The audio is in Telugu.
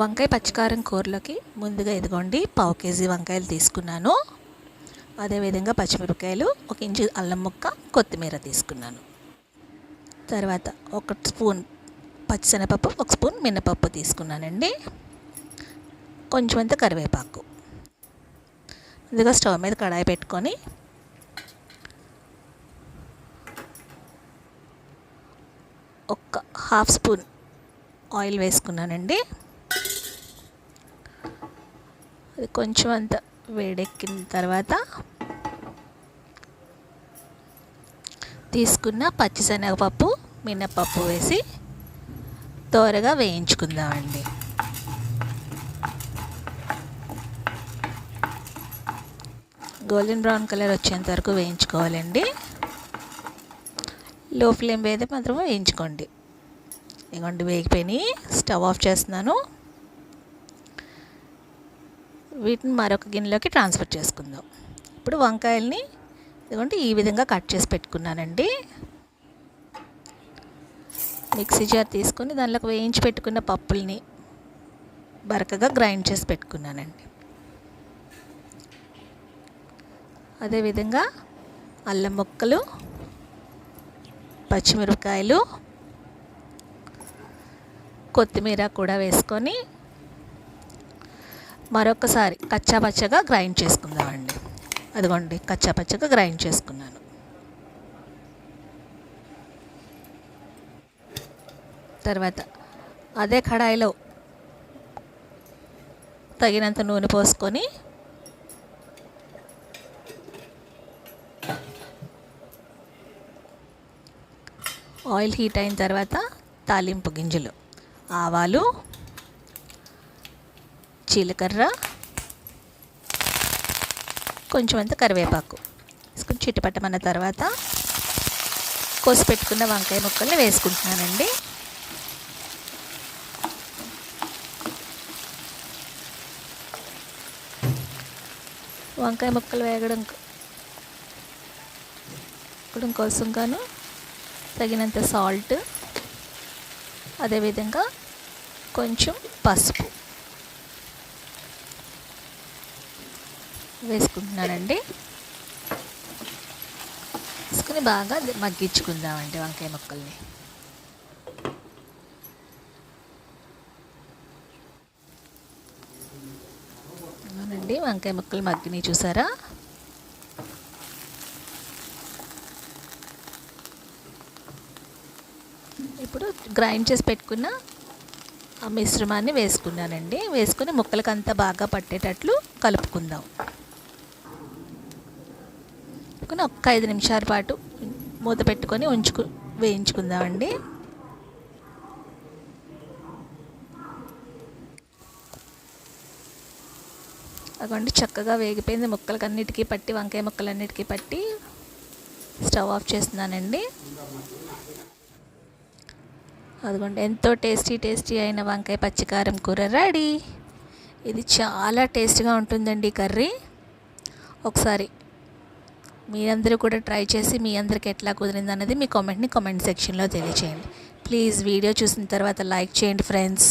వంకాయ పచ్చికారం కూరలోకి ముందుగా ఇదిగోండి పావు కేజీ వంకాయలు తీసుకున్నాను. అదేవిధంగా పచ్చిమిరపకాయలు ఒక ఇంచు అల్లం ముక్క కొత్తిమీర తీసుకున్నాను. తర్వాత ఒక స్పూన్ పచ్చిశనగపప్పు ఒక స్పూన్ మినపప్పు తీసుకున్నానండి. కొంచెం అంత కరివేపాకు. ముందుగా స్టవ్ మీద కడాయి పెట్టుకొని ఒక హాఫ్ స్పూన్ ఆయిల్ వేసుకున్నానండి. అది కొంచెం అంత వేడెక్కిన తర్వాత తీసుకున్న పచ్చిశనగపప్పు మినపప్పు వేసి త్వరగా వేయించుకుందామండి. గోల్డెన్ బ్రౌన్ కలర్ వచ్చేంత వరకు వేయించుకోవాలండి. లో ఫ్లేమ్ అయితే మాత్రం వేయించుకోండి. ఇదిగోండి వేగిపోయినాయి. స్టవ్ ఆఫ్ చేస్తున్నాను. వీటిని మరొక గిన్నెలోకి ట్రాన్స్ఫర్ చేసుకుందాం. ఇప్పుడు వంకాయల్ని ఇదిగోండి ఈ విధంగా కట్ చేసి పెట్టుకున్నానండి. మిక్సీ జార్ తీసుకొని దానిలోకి వేయించి పెట్టుకున్న పప్పుల్ని బరకగా గ్రైండ్ చేసి పెట్టుకున్నానండి. అదేవిధంగా అల్లం ముక్కలు పచ్చిమిరపకాయలు కొత్తిమీర కూడా వేసుకొని మరొకసారి కచ్చాపచ్చగా గ్రైండ్ చేసుకుందామండి. అదిగోండి కచ్చాపచ్చగా గ్రైండ్ చేసుకున్నాను. తర్వాత అదే కడాయిలో తగినంత నూనె పోసుకొని ఆయిల్ హీట్ అయిన తర్వాత తాలింపు గింజలు ఆవాలు జీలకర్ర కొంచెం అంత కరివేపాకు. వేసుకుని చిట్టుపట్టమన్న తర్వాత కోసి పెట్టుకున్న వంకాయ ముక్కల్ని వేసుకుంటున్నానండి. వంకాయ ముక్కలు వేగడం వేగడం కోసం గాను తగినంత సాల్ట్ అదేవిధంగా కొంచెం పసుపు. వేసుకుంటున్నానండి. వేసుకుని బాగా మగ్గించుకుందామండి వంకాయ ముక్కల్ని. అవునండి వంకాయ ముక్కలు మగ్గినాయి చూసారా? ఇప్పుడు గ్రైండ్ చేసి పెట్టుకున్న ఆ మిశ్రమాన్ని వేసుకున్నానండి. వేసుకుని ముక్కలకంతా బాగా పట్టేటట్లు కలుపుకుందాం. ఒక ఐదు నిమిషాల పాటు మూత పెట్టుకొని ఉంచుకు వేయించుకుందామండి. అదిగోండి చక్కగా వేగిపోయింది ముక్కలకి అన్నిటికీ పట్టి వంకాయ ముక్కలన్నిటికీ పట్టి స్టవ్ ఆఫ్ చేస్తున్నానండి. అదిగోండి ఎంతో టేస్టీ టేస్టీ అయిన వంకాయ పచ్చికారం కూర రెడీ. ఇది చాలా టేస్ట్గా ఉంటుందండి కర్రీ. ఒకసారి మీరందరూ కూడా ట్రై చేసి మీ అందరికి ఎట్లా కుదిరింది అనేది మీ కామెంట్ని కామెంట్ సెక్షన్లో తెలియచేయండి. ప్లీజ్ వీడియో చూసిన తర్వాత లైక్ చేయండి ఫ్రెండ్స్